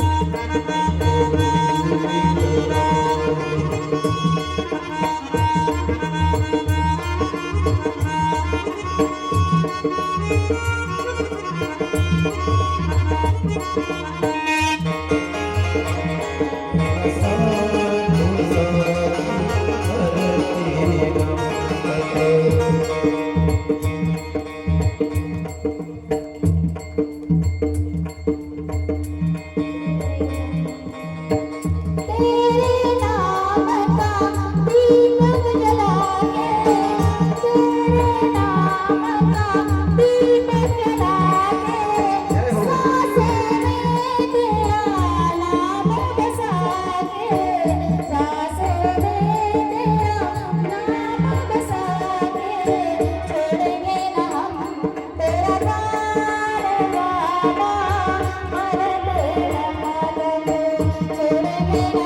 Thank you.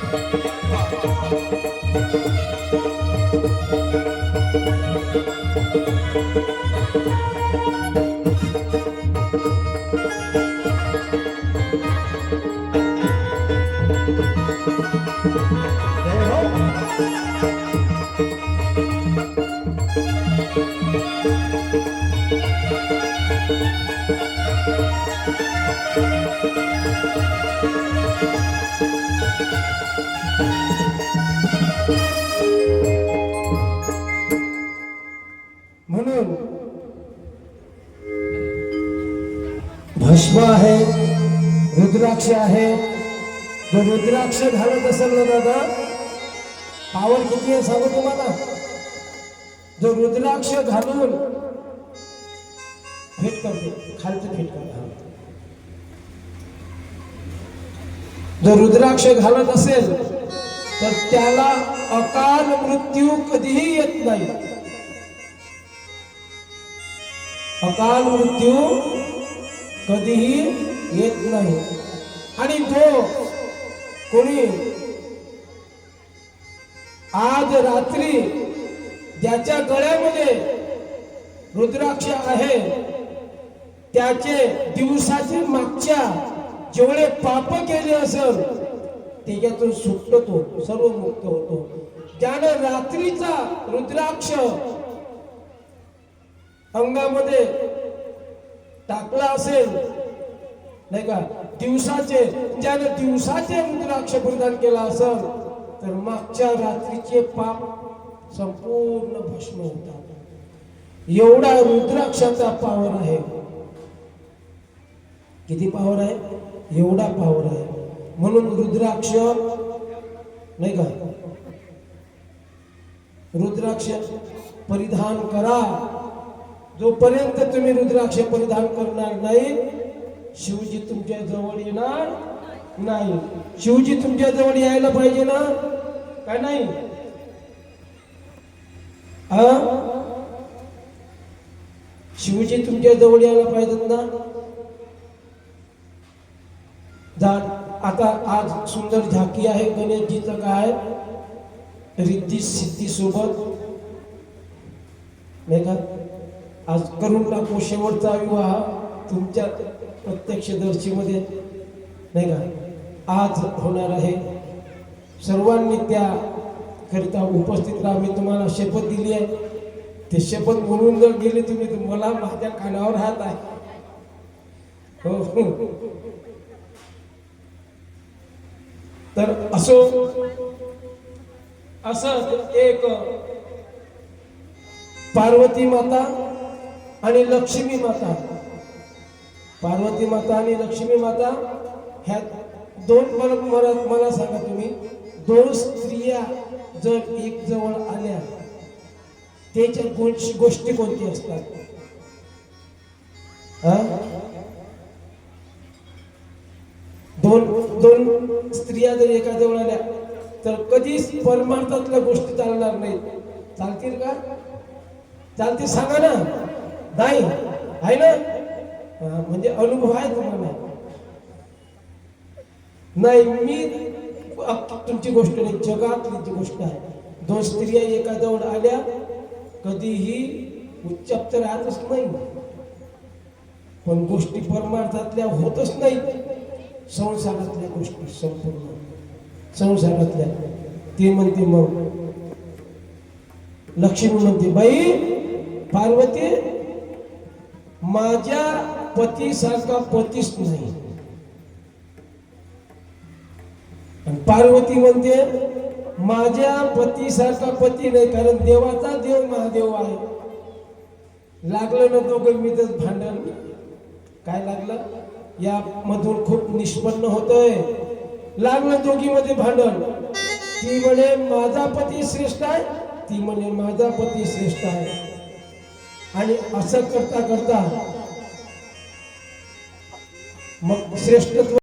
म्हणून भस्म आहे. रुद्राक्ष आहे. जर रुद्राक्ष घालत असेल ना दादा? पावर किती आहे सांगू तुम्हाला? जो रुद्राक्ष घालून फिट करतो खालचं फिट करतो. जो रुद्राक्ष घालत असेल तर त्याला अकाल मृत्यू कधीही येत नाही. अकाल मृत्यू कधीही येत नाही. आणि तो कोणी आज रात्री ज्याच्या गळ्यामध्ये रुद्राक्ष आहे त्याचे दिवसाचे मागच्या जेवढे पाप केले असेल त्याच्यातून सुटतो सर्व मुक्त होतो. ज्यानं रात्रीचा रुद्राक्ष अंगामध्ये टाकला असेल. नाही का? दिवसाचे ज्याने दिवसाचे रुद्राक्ष परिधान केला असेल तर मागच्या रात्रीचे पाप संपूर्ण भस्म होतात. एवढा रुद्राक्षाचा पावर आहे. किती पावर आहे? एवढा पावर आहे. म्हणून रुद्राक्ष नाही का? रुद्राक्ष परिधान करा. जोपर्यंत तुम्ही रुद्राक्ष परिधान करणार नाही शिवजी तुमच्या जवळ येणार नाही. शिवजी तुमच्या जवळ यायला पाहिजे ना? काय नाही? हा शिवजी तुमच्या जवळ यायला पाहिजेत ना? जा आता आज सुंदर झाकी आहे गणेशजीचं काय? रिद्धी सिद्धी सोबत. नाही का? आज करून टाकू शेवटचा विवाह तुमच्या प्रत्यक्षदर्शीमध्ये नाही का? आज होणार आहे. सर्वांनी त्याकरिता उपस्थित राहा. मी तुम्हाला शपथ दिली आहे. ते शपथ म्हणून जर गेले तुम्ही तर मला माझ्या कानावर हात आहे. हो. हो तर असो असं एक पार्वती माता आणि लक्ष्मी माता. पार्वती माता आणि लक्ष्मी माता ह्या दोन परत मला मला सांगा तुम्ही. दोन स्त्रिया जर एक जवळ आल्या त्याच्या गोष्टी गोष्टी कोणती असतात? दोन दोन स्त्रिया जर एका जवळ आल्या तर कधीच परमार्थातल्या गोष्टी चालणार नाही चालतील का? चालतील सांगा ना. नाही आहे ना? म्हणजे अनुभव आहे तुम्हाला नाही मी तुमची गोष्ट नाही जगातली जी गोष्ट आहे. दोन स्त्रिया एका जवळ आल्या कधीही उच्चप्त राहतच नाही. पण गोष्टी परमार्थातल्या होतच नाही. संसारातल्या गोष्टी संपूर्ण. संसारातल्या. ते म्हणते मग लक्ष्मी म्हणते बाई पार्वती माझ्या पतीसारखा पतीच नाही. पार्वती म्हणते माझ्या पतीसारखा पती नाही कारण देवाचा देव महादेव आहे. लागलं ना दोघं तर भांडण. काय लागलं? या मधून खूप निष्पन्न होतंय. लागलं दोघीमध्ये भांडण. ती म्हणे माझा पती श्रेष्ठ आहे. ती म्हणे माझा पती श्रेष्ठ आहे. आणि असं करता करता मग श्रेष्ठत्व